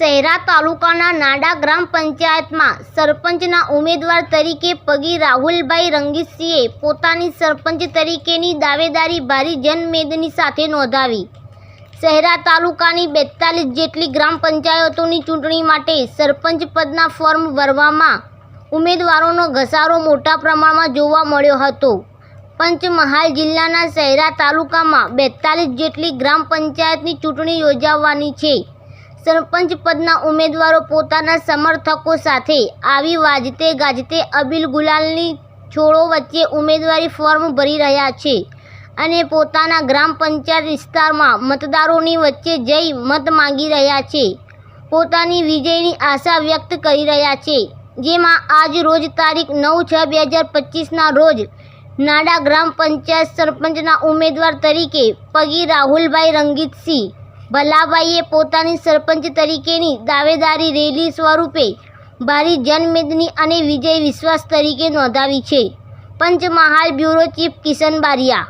શહેરા તાલુકાના નાડા ગ્રામ પંચાયતમાં સરપંચના ઉમેદવાર તરીકે પગી રાહુલભાઈ રંગીસિંહે પોતાની સરપંચ તરીકેની દાવેદારી ભારી જનમેદની સાથે નોંધાવી. શહેરા તાલુકાની બેતાલીસ જેટલી ગ્રામ પંચાયતોની ચૂંટણી માટે સરપંચ પદના ફોર્મ ભરવામાં ઉમેદવારોનો ઘસારો મોટા પ્રમાણમાં જોવા મળ્યો હતો. પંચમહાલ જિલ્લાના શહેરા તાલુકામાં બેતાલીસ જેટલી ગ્રામ પંચાયતની ચૂંટણી યોજાવાની છે. સરપંચ પદના ઉમેદવારો પોતાના સમર્થકો સાથે આવી વાજતે ગાજતે અબિલ ગુલાલની છોડો વચ્ચે ઉમેદવારી ફોર્મ ભરી રહ્યા છે અને પોતાના ગ્રામ પંચાયત વિસ્તારમાં મતદારોની વચ્ચે જઈ મત માંગી રહ્યા છે. પોતાની વિજયની આશા વ્યક્ત કરી રહ્યા છે. જેમાં આજ રોજ તારીખ નવ છ બે હજાર પચીસના રોજ નાડા ગ્રામ પંચાયત સરપંચના ઉમેદવાર તરીકે પગી રાહુલભાઈ રંગીતસિંહ ભલાભાઈએ પોતાની સરપંચ તરીકેની દાવેદારી રેલી સ્વરૂપે ભારી જનમેદની અને વિજય વિશ્વાસ તરીકે નોંધાવી છે. Panchmahal bureau chief Kishan Baria